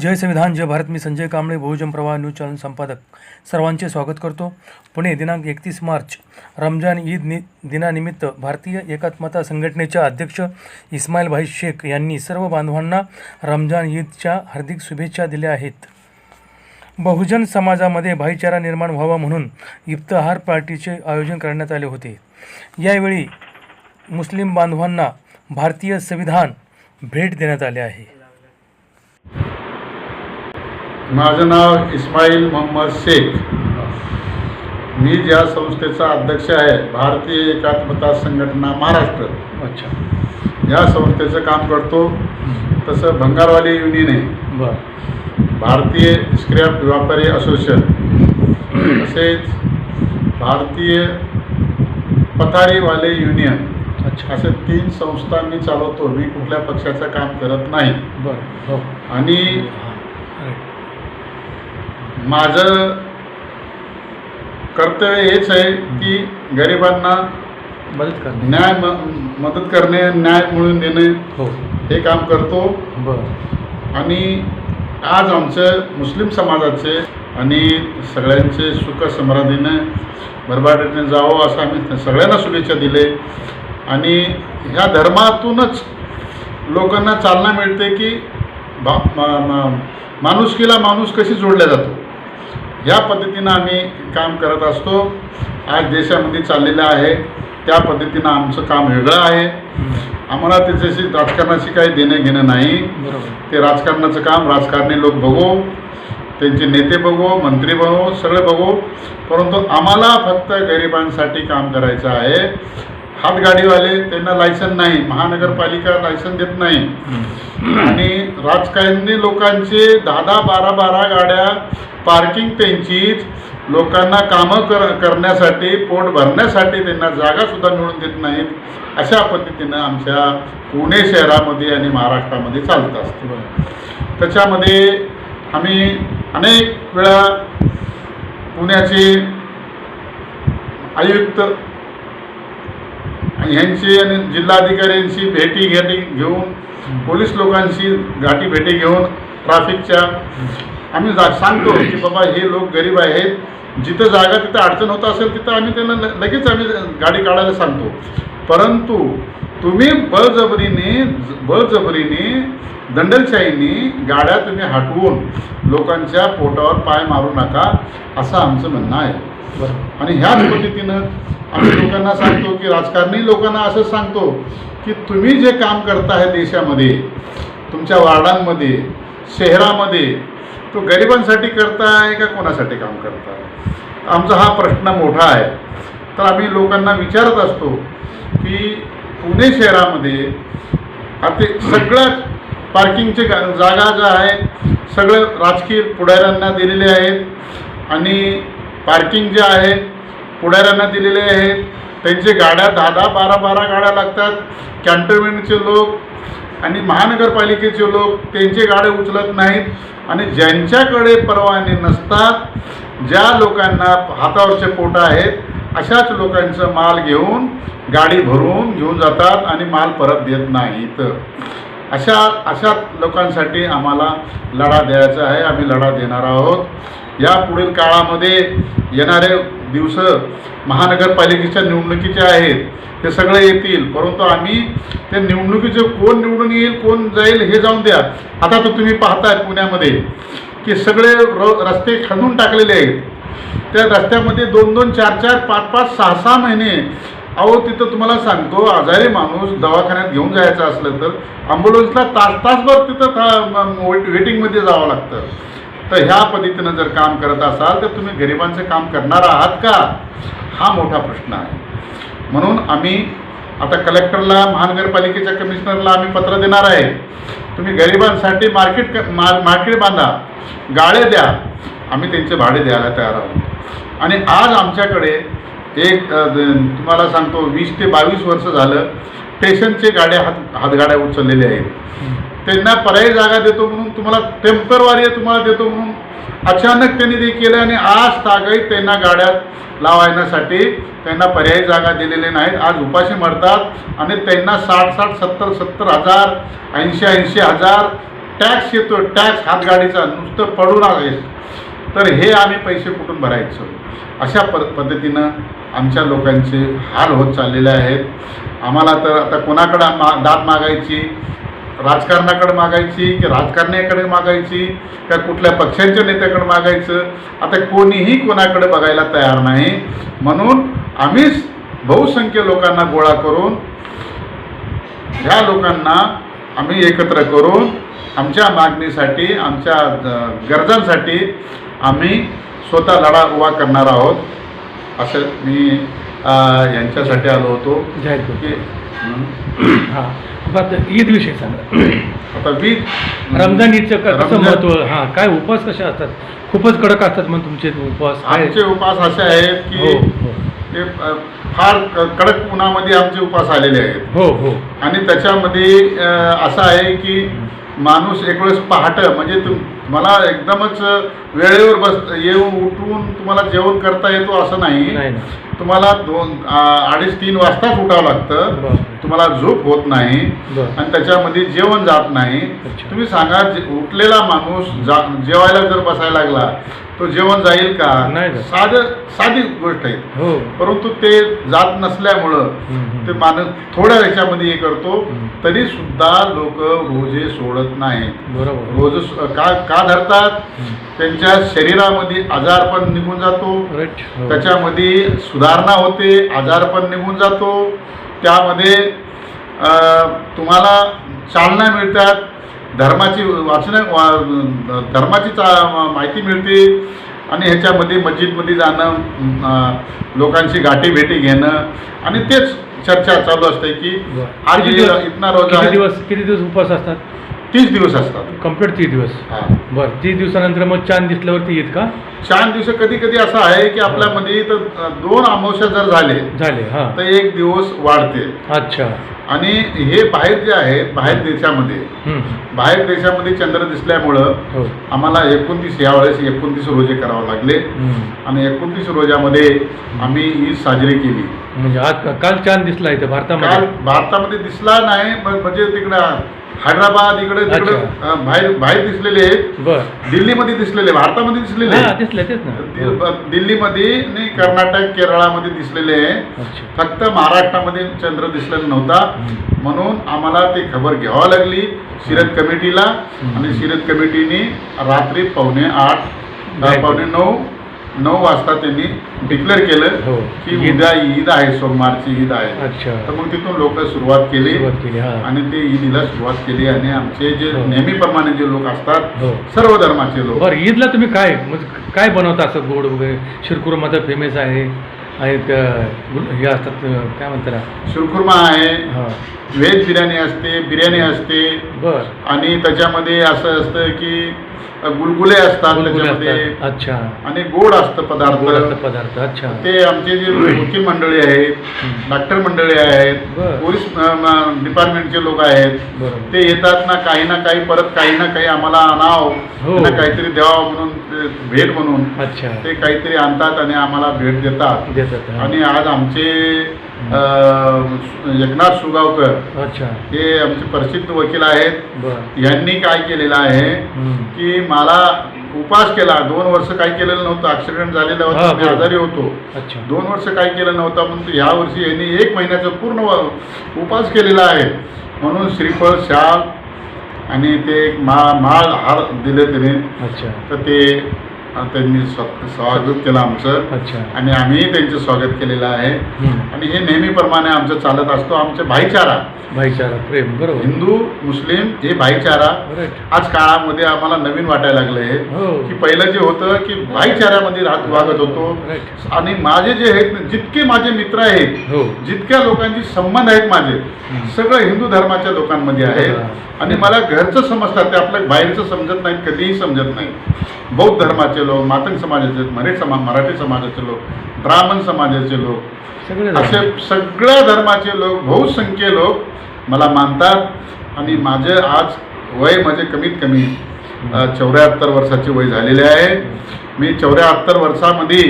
जय संविधान जय भारत मी संजय कांबळे बहुजन प्रवाह news channel संपादक. सर्वांचे स्वागत करतो. पुणे दिनांक एकतीस मार्च रमजान ईद नि दिनानिमित्त भारतीय एकात्मता संघटनेच्या अध्यक्ष इस्माईल भाई शेख यांनी सर्व बांधवांना रमजान ईदच्या हार्दिक शुभेच्छा दिल्या आहेत. बहुजन समाजामध्ये भाईचारा निर्माण व्हावा म्हणून इफ्तहार पार्टीचे आयोजन करण्यात आले होते. यावेळी मुस्लिम बांधवांना भारतीय संविधान भेट देण्यात आले आहे. माझं नाव इस्माईल मोहम्मद शेख. मी ज्या संस्थेचा अध्यक्ष आहे भारतीय एकात्मता संघटना महाराष्ट्र. अच्छा. या संस्थेचं काम करतो तसं भंगारवाली युनियन आहे. बरं. भारतीय स्क्रॅप व्यापारी असोसिएशन. तसेच भारतीय पथारीवाले युनियन. अच्छा. असे तीन संस्था मी चालवतो मी कुठल्या पक्षाचं काम करत नाही. बरं हो. आणि माझं कर्तव्य हेच आहे की गरिबांना मदत करणे. न्याय म मदत करणे न्याय मिळवून देणे. हो. हे काम करतो. बरं. आणि आज आमचं मुस्लिम समाजाचे आणि सगळ्यांचे सुख समृद्धीनं भरभराटीने जावं असं आम्ही सगळ्यांना शुभेच्छा दिले. आणि ह्या धर्मातूनच लोकांना चालना मिळते की बा मा- मा- माणुसकीला माणूस कशी जोडला जातो? या पद्धतीनं आम्ही काम करत असतो. आज देशामध्ये चाललेलं आहे. त्या पद्धतीनं आमचं काम वेगळं आहे. आम्हाला त्याच्याशी राजकारणाशी काही देणं घेणं नाही. ते राजकारणाचं काम राजकारणी लोक बघू त्यांचे नेते बघू मंत्री बघू सगळे बघू. परंतु आम्हाला फक्त गरिबांसाठी काम करायचं आहे. हातगाडीवाले त्यांना लायसन नाही महानगरपालिका लायसन देत नाही. आणि राजकारणी लोकांचे दहा दहा बारा बारा गाड्या पार्किंग त्यांचीच लोकांना कामं कर करण्यासाठी पोट भरण्यासाठी त्यांना जागासुद्धा मिळून देत नाहीत अशा पद्धतीनं आमच्या पुणे शहरामध्ये आणि महाराष्ट्रामध्ये चालत असतो. बरं त्याच्यामध्ये आम्ही अनेक वेळा पुण्याचे आयुक्त ह्यांची आणि जिल्हाधिकाऱ्यांशी भेटी घेटी घेऊन पोलीस लोकांशी गाठी भेटी घेऊन ट्राफिकच्या आम्ही जा सांगतो की बाबा हे लोक गरीब आहेत. जिथं जागा तिथं अडचण होत असेल तिथं आम्ही त्यांना लगेच आम्ही गाडी काढायला सांगतो. परंतु तुम्ही बळजबरीने बळजबरीने दंडलशाहीने गाड्या तुम्ही हटवून लोकांच्या पोटावर पाय मारू नका असं आमचं म्हणणं आहे. बरं आणि ह्याच पद्धतीनं आम्ही लोकांना सांगतो की राजकारणी लोकांना असं सांगतो की तुम्ही जे काम करताय देशामध्ये तुमच्या वार्डांमध्ये शहरामध्ये तो गरिबांसाठी करताय का कोणासाठी काम करताय आमचा हा प्रश्न मोठा आहे. तर आम्ही लोकांना विचारत असतो की पुणे शहरामध्ये आता सगळं पार्किंगचे जागा ज्या आहेत सगळं राजकीय पुढाऱ्यांना दिलेले आहेत आणि पार्किंग जे आहे पुढाऱ्यांना दिलेले आहेत. त्यांचे गाड्या दहा दहा बारा बारा गाड्या लागतात. कॅन्टोन्मेंटचे लोक आणि महानगरपालिकेचे लोक त्यांचे गाड्या उचलत नाहीत. आणि ज्यांच्याकडे परवाने नसतात ज्या लोकांना हातावरचे पोट आहेत अशाच लोकांचं माल घेऊन गाडी भरून घेऊन जातात आणि माल परत देत नाहीत. अशा अशा लोकांसाठी आम्हाला लढा द्यायचा आहे. आम्ही लढा देणार आहोत. या पुढील काळामध्ये येणारे दिवस महानगरपालिकेच्या निवडणुकीचे आहेत ते सगळे येतील. परंतु आम्ही ते निवडणुकीचे कोण निवडून येईल कोण जाईल हे जाऊन द्या. आता तर तुम्ही पाहताय पुण्यामध्ये की सगळे र रस्ते खणून टाकलेले आहेत. त्या रस्त्यामध्ये दोन दोन चार चार पाच पाच सहा सहा महिने. अहो तिथं तुम्हाला सांगतो आजारी माणूस दवाखान्यात घेऊन जायचं असलं तर ॲम्ब्युलन्सला तास तासभर तिथं था- वेट वेटिंगमध्ये जावं लागतं. तर ह्या पद्धतीनं जर काम करत असाल तर तुम्ही गरिबांचं काम करणार आहात का? हा मोठा प्रश्न आहे. म्हणून आम्ही आता कलेक्टरला महानगरपालिकेच्या कमिशनरला आम्ही पत्र देणार आहे. तुम्ही गरिबांसाठी मार्केट क- मा मार्केट बांधा गाळे द्या. आम्ही त्यांचे भाडे द्यायला तयार आहोत. आणि आज आमच्याकडे एक तुम्हाला सांगतो वीस ते बावीस वर्ष झालं स्टेशनचे गाड्या हात हातगाड्या उचललेल्या आहेत. त्यांना पर्यायी जागा देतो म्हणून तुम्हाला टेम्परवारी तुम्हाला देतो म्हणून अचानक त्यांनी ते केलं आणि आज तागाईत त्यांना गाड्यात लावण्यासाठी त्यांना पर्यायी जागा दिलेले नाहीत. आज उपाशी मरतात आणि त्यांना साठ साठ सत्तर सत्तर हजार ऐंशी ऐंशी हजार टॅक्स येतो. टॅक्स हातगाडीचा नुसतं पडून आहे तर हे आम्ही पैसे कुठून भरायचं? अशा प पद्धतीनं आमच्या लोकांचे हाल होत चाललेले आहेत. आम्हाला तर आता कोणाकडं मा दात मागायची? राजकारणाकडे मागायची की राजकारण्याकडे मागायची का कुठल्या पक्षांच्या नेत्याकडे मागायचं? आता कोणीही कोणाकडे बघायला तयार नाही. म्हणून आम्हीच बहुसंख्य लोकांना गोळा करून ह्या लोकांना आम्ही एकत्र करून आमच्या मागणीसाठी आमच्या गरजांसाठी आम्ही स्वतः लढा उभा करणार आहोत असं मी यांच्यासाठी आलो होतो. जाहीर की हं, हां ईद विषयी सांगा. आता वीज रमजान ईदचं क- कसं रमजान- महत्त्व? हां काय उपवास कसे असतात? खूपच कडक असतात मग तुमचे उपवास. काय? आमचे उपास असे आहेत हो की हो ते अ, फार क- कडक उन्हामध्ये आमचे उपास आलेले आहेत. हो हो. आणि त्याच्यामध्ये अ, असं आहे की माणूस एक वेळेस पहाटं म्हणजे तुम मला एकदमच वेळेवर बस येऊन उठून तुम्हाला जेवण करता येतो असं नाही. नाही ना तुम्हाला दोन अडीच तीन वाजताच उठावं लागतं. तुम्हाला झोप होत नाही आणि त्याच्यामध्ये जेवण जात नाही. तुम्ही सांगा उठलेला माणूस जा जेवायला जर बसायला लागला तो जेवण जाईल का. साधं साधी गोष्ट आहे हो परंतु ते जात नसल्यामुळं. ते माणूस थोड्या ह्याच्यामध्ये हे करतो. तरी सुद्धा लोक रोजे सोडत नाहीत रोज का का धरतात. त्यांच्या शरीरामध्ये आजार पण निघून जातो हो. सुधारणा होते आजार पण निघून जातो. त्यामध्ये तुम्हाला चालना मिळतात. धर्माची वाचन वा- धर्माची चा माहिती मिळते. आणि ह्याच्यामध्ये मस्जिदमध्ये जाणं लोकांची गाठी भेटी घेणं. आणि तेच चर्चा चालू असते की. आज इतना रोजा दिवस किती दिवस उपवास असतात? तीस दिवस असतात. कंप्लीट तीस दिवस. हा. बरं तीस दिवसानंतर मग चांद दिसल्यावरती येत का? चार दिवस कधी कधी असं आहे की आपल्यामध्ये तर अ, दोन अमावस्या जर झाले झाले हां. तर एक दिवस वाढते. अच्छा. आणि हे बाहेर जे आहेत बाहेर देशामध्ये हम्म. बाहेर देशामध्ये चंद्र दिसल्यामुळं हो. आम्हाला एकोणतीस यावेळेस एकोणतीस रोजे करावे लागले. हम्म. आणि एकोणतीस रोजामध्ये आम्ही ईद साजरी केली. म्हणजे आज काल चांद दिसला इथं काल भारतामध्ये भारतामध्ये दिसला नाही पण म्हणजे तिकडं हैदराबाद इकडे तिकडे अच्छा. बाहेर बाहेर दिसलेले आहेत बर दिल्लीमध्ये दिसलेले भारतामध्ये दिसलेले हा आहेत. दिसले तेच ना. दिल- दिल्लीमध्ये आणि कर्नाटक केरळामध्ये दिसलेले आहे अच्छा फक्त महाराष्ट्रामध्ये चंद्र दिसलेला नव्हता. म्हणून आम्हाला ती खबर घ्यावी लागली सिरत कमिटीला आणि सिरत कमिटीने रात्री पावणे आठ अ. पावणे नऊ नऊ वाजता त्यांनी डिक्लेअर केलं हो. की. उद्या ईद आहे सोमवारची ईद आहे. अच्छा. तर मग तिथून लोक सुरुवात केली सुरुवात केली हा. आणि ते ईदीला सुरुवात केली आणि आमचे जे हो. नेहमीप्रमाणे जे लोक असतात हो. सर्व धर्माचे लोक. बरं ईदला तुम्ही काय म्हणजे काय बनवता असं गोड वगैरे? शिरकुर्मा तर फेमस आहे. आणि त्या- हे असतात अं, काय म्हणतात शिरखुर्मा आहे हां. व्हेज बिर्याणी असते बिर्याणी असते. बर. आणि त्याच्यामध्ये असं असतं की गुलगुले असतात गुलगुले त्याच्यामध्ये. असतात. अच्छा. आणि गोड असतं पदार्थ. पदार्थ. अच्छा. ते आमचे जे वकील मंडळी आहेत. डॉक्टर मंडळी आहेत बरं. पोलीस अ, म, डिपार्टमेंटचे लोक आहेत. बरोबर. ते येतात ना काही ना काही परत काही ना काही आम्हाला आणाव. हो. त्यांना काहीतरी द्यावं म्हणून ते भेट म्हणून. अच्छा. ते काहीतरी आणतात आणि आम्हाला भेट देतात. देतात हा. आणि आज आमचे एकनाथ सुगावकर अच्छा. हे आमचे प्रसिद्ध वकील आहेत. यांनी काय केलेलं आहे. की मला उपास केला. दोन वर्ष काय केलेलं नव्हतं. ऍक्सिडेंट झालेलं होतं. मी. आजारी होतो. अच्छा. दोन वर्ष काय केलं नव्हतं. म्हणून ह्या वर्षी यांनी एक महिन्याचं पूर्ण उपास केलेला आहे. म्हणून श्रीफळ शाल आणि ते एक मा माळ हार दिले त्याने अच्छा. तर ते त्यांनी स्व- स्वागत केलं आमचं. अच्छा. आणि आम्हीही त्यांचं स्वागत केलेलं आहे. आणि हे नेहमीप्रमाणे आमचं चालत असतो आमचं भाईचारा. भाईचारा प्रेम बरोबर. हिंदू मुस्लिम हे भाईचारा. आज काळामध्ये आम्हाला नवीन वाटायला लागले हो. की पहिलं जे होतं की भाईचाऱ्यामध्ये राहत वागत होतो. आणि माझे जे आहेत जितके माझे मित्र आहेत हो. जितक्या लोकांची संबंध आहेत माझे. सगळं हिंदू धर्माच्या लोकांमध्ये बरोबर. आणि मला घरचं समजतात ते आपल्या बाहेरचं समजत नाहीत कधीही समजत नाही बौद्ध धर्माचे लोक मातंग समाजाचे मराठी समाज मराठी समाजाचे लोक ब्राह्मण समाजाचे लोक असे सगळ्या धर्माचे लोक बहुसंख्य लोक मला मानतात. आणि माझे आज वय माझे कमीत कमी चौऱ्याहत्तर वर्षाचे वय झालेले आहे. मी चौऱ्याहत्तर वर्षामध्ये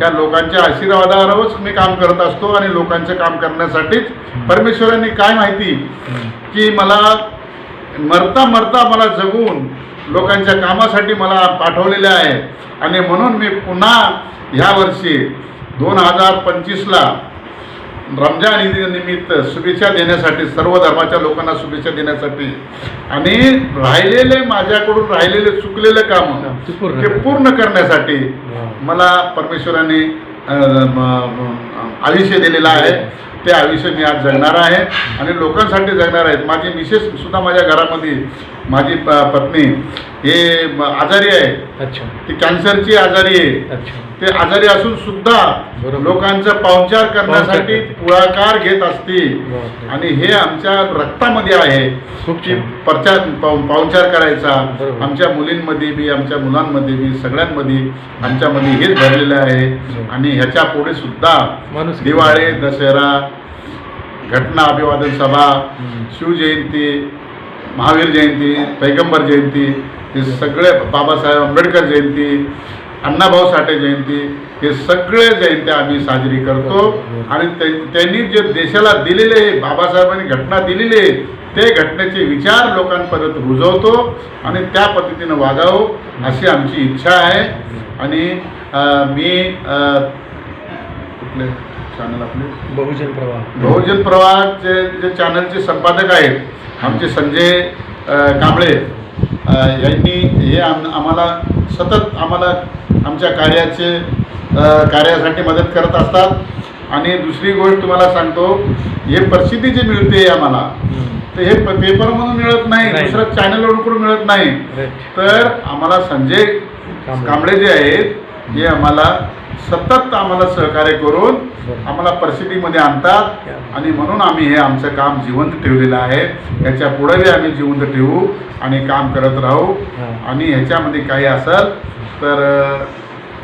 त्या लोकांच्या आशीर्वादावरच मी काम करत असतो आणि लोकांचं काम करण्यासाठीच परमेश्वरांनी काय माहिती. की मला मरता मरता मला जगून लोकांच्या कामासाठी मला पाठवलेले आहे. आणि म्हणून मी पुन्हा ह्या वर्षी दोन हजार पंचवीसला रमजान ईदनिमित्त शुभेच्छा देण्यासाठी सर्व धर्माच्या लोकांना शुभेच्छा देण्यासाठी आणि राहिलेले माझ्याकडून राहिलेले चुकलेले काम ते पूर्ण करण्यासाठी. मला परमेश्वराने आयुष्य दिलेलं आहे. ते आयुष्य मी आज जगणार आहे आणि लोकांसाठी जगणार आहेत माझी मिसेस सुद्धा माझ्या घरामध्ये माझी पत्नी हे आजारी आहे. अच्छा. ती कॅन्सरची आजारी आहे. ते आजारी असून सुद्धा. लोकांचा पाहुणचार करण्यासाठी. पुढाकार घेत असते बापरे. आणि हे आमच्या रक्तामध्ये आहे की. प्रचार पाहु- पाहुणचार करायचा. आमच्या मुलींमध्ये बी आमच्या मुलांमध्ये बी सगळ्यांमध्ये आमच्यामध्ये हेच भरलेलं आहे. आणि ह्याच्या पुढे सुद्धा दिवाळी दसरा घटना अभिवादन सभा. शिवजयंती महावीर जयंती पैगंबर जयंती हे सगळे बाबासाहेब आंबेडकर जयंती अण्णाभाऊ साठे जयंती हे सगळे जयंत्या आम्ही साजरी करतो. आणि त्यांनी जे देशाला दिलेले बाबासाहेबांनी घटना दिलेली आहे ते घटनेचे विचार लोकांपर्यंत रुजवतो आणि त्या पद्धतीनं वागावं अशी आमची इच्छा आहे. आणि मी कुठले चॅनल आपले? बहुजन प्रवाह. बहुजन प्रवाहाचे जे चॅनलचे संपादक आहेत आमचे संजय कांबळे. यांनी हे आम आम्हाला सतत आम्हाला आमच्या कार्याचे कार्यासाठी मदत करत असतात आणि दुसरी गोष्ट तुम्हाला सांगतो हे प्रसिद्धी जी मिळते आम्हाला. तर हे प- पेपरमधून मिळत नाही. दुसऱ्या चॅनलवरून मिळत नाही. तर आम्हाला संजय कांबळे. जे आहेत हे आम्हाला सतत आम्हाला सहकार्य करून. आम्हाला परिस्थितीमध्ये आणतात. आणि म्हणून आम्ही हे आमचं काम जिवंत ठेवलेलं आहे याच्या पुढेही आम्ही जिवंत ठेवू आणि काम करत राहू. आणि ह्याच्यामध्ये काही असेल तर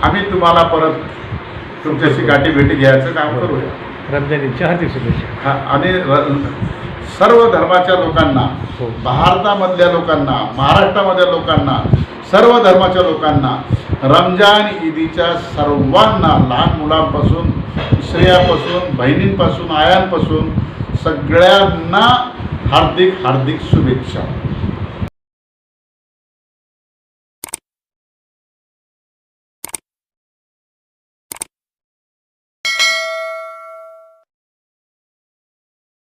आम्ही तुम्हाला परत तुमच्याशी गाठी भेटी घ्यायचं काम करूया हार्दिक शुभेच्छा हा, आणि सर्व धर्माच्या लोकांना हो. भारतामधल्या लोकांना महाराष्ट्रामधल्या लोकांना सर्व धर्माच्या लोकांना रमजान ईदीच्या सर्वांना लहान मुलांपासून स्त्रियापासून बहिणींपासून आयांपासून सगळ्यांना हार्दिक हार्दिक शुभेच्छा.